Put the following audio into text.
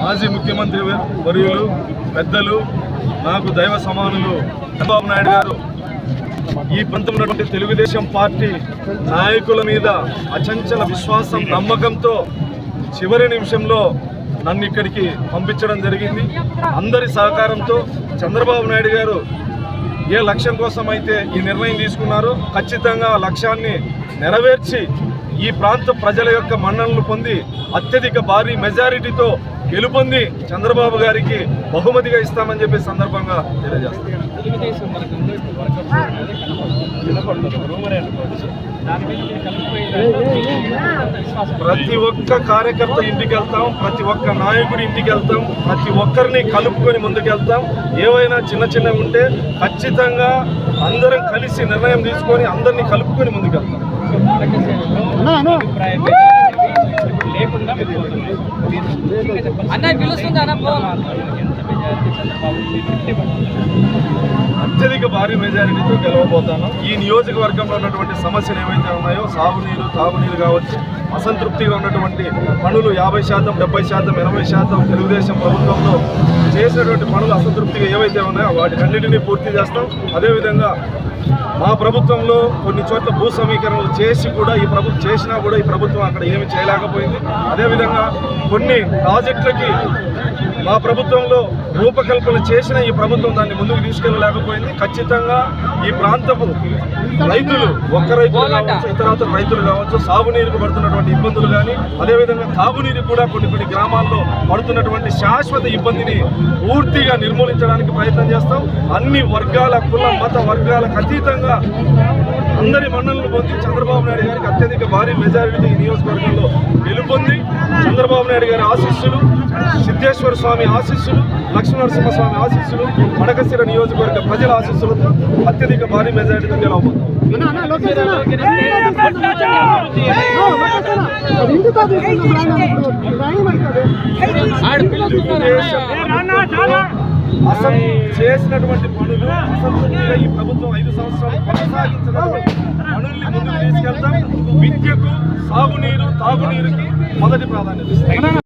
మాజీ ముఖ్యమంత్రి వర్యులు పెద్దలు నాకు దైవ సమానులు చంద్రబాబు నాయుడు గారు. ఈ ప్రాంతంలో తెలుగుదేశం పార్టీ నాయకుల మీద అచంచల విశ్వాసం నమ్మకంతో చివరి నిమిషంలో నన్ను ఇక్కడికి పంపించడం జరిగింది. అందరి సహకారంతో చంద్రబాబు నాయుడు గారు ఏ లక్ష్యం కోసం అయితే ఈ నిర్ణయం తీసుకున్నారో ఖచ్చితంగా ఆ లక్ష్యాన్ని నెరవేర్చి ఈ ప్రాంత ప్రజల యొక్క మన్ననలు పొంది అత్యధిక భారీ మెజారిటీతో గెలుపొంది చంద్రబాబు గారికి బహుమతిగా ఇస్తామని చెప్పి సందర్భంగా తెలియజేస్తాను. ప్రతి ఒక్క కార్యకర్త ఇంటికి వెళ్తాం ప్రతి ఒక్క నాయకుడి ఇంటికి వెళ్తాం ప్రతి ఒక్కరిని కలుపుకొని ముందుకెళ్తాం ఏవైనా చిన్న చిన్న ఉంటే ఖచ్చితంగా అందరం కలిసి నిర్ణయం తీసుకొని అందరినీ కలుపుకొని ముందుకెళ్తాం లేకుండా పిలుస్తుంది అన్న చంద్రబాబు అత్యధిక భారీ మెజారిటీతో గెలవబోతాను. ఈ నియోజకవర్గంలో ఉన్నటువంటి సమస్యలు ఏవైతే ఉన్నాయో సాగునీరు తాగునీరు కావచ్చు అసంతృప్తిగా ఉన్నటువంటి పనులు యాభై శాతం డెబ్బై శాతం ఎనభై శాతం తెలుగుదేశం ప్రభుత్వంలో చేసినటువంటి పనులు అసంతృప్తిగా ఏవైతే ఉన్నాయో వాటినన్నిటినీ పూర్తి చేస్తాం. అదేవిధంగా మా ప్రభుత్వంలో కొన్ని చోట్ల భూ సమీకరణలు చేసి కూడా ఈ ప్రభుత్వం చేసినా కూడా ఈ ప్రభుత్వం అక్కడ ఏమి చేయలేకపోయింది. అదేవిధంగా కొన్ని ప్రాజెక్టులకి మా ప్రభుత్వంలో రూపకల్పన చేసిన ఈ ప్రభుత్వం దాన్ని ముందుకు తీసుకెళ్ళలేకపోయింది. ఖచ్చితంగా ఈ ప్రాంతపు రైతులు ఒక్క రైతులు కావచ్చు ఇతరాతర రైతులు కావచ్చు సాగునీరుకు పడుతున్నటువంటి ఇబ్బందులు కానీ అదేవిధంగా తాగునీరు కూడా కొన్ని కొన్ని గ్రామాల్లో పడుతున్నటువంటి శాశ్వత ఇబ్బందిని పూర్తిగా నిర్మూలించడానికి ప్రయత్నం చేస్తాం. అన్ని వర్గాల కుల మత వర్గాలకు అతీతంగా అందరి మండలను పొంది చంద్రబాబు నాయుడు గారికి అత్యధిక భారీ మెజారిటీ ఈ నియోజకవర్గంలో గెలుపొంది. చంద్రబాబు నాయుడు గారి ఆశీస్సులు సిద్ధేశ్వర స్వామి ఆశీస్సులు లక్ష్మీనరసింహస్వామి ఆశీస్సులు మడకశిర నియోజకవర్గ ప్రజల ఆశీస్సులతో అత్యధిక భారీ మెజారిటీతో గెలవబోతాం అసలు చేసినటువంటి పనులు అసంతృప్తిగా ఈ ప్రభుత్వం ఐదు సంవత్సరాలు కొనసాగించినటువంటి పనుల్ని ముందుకు తీసుకెళ్తాం విద్యకు సాగునీరు తాగునీరుకి మొదటి ప్రాధాన్యత ఇస్తాం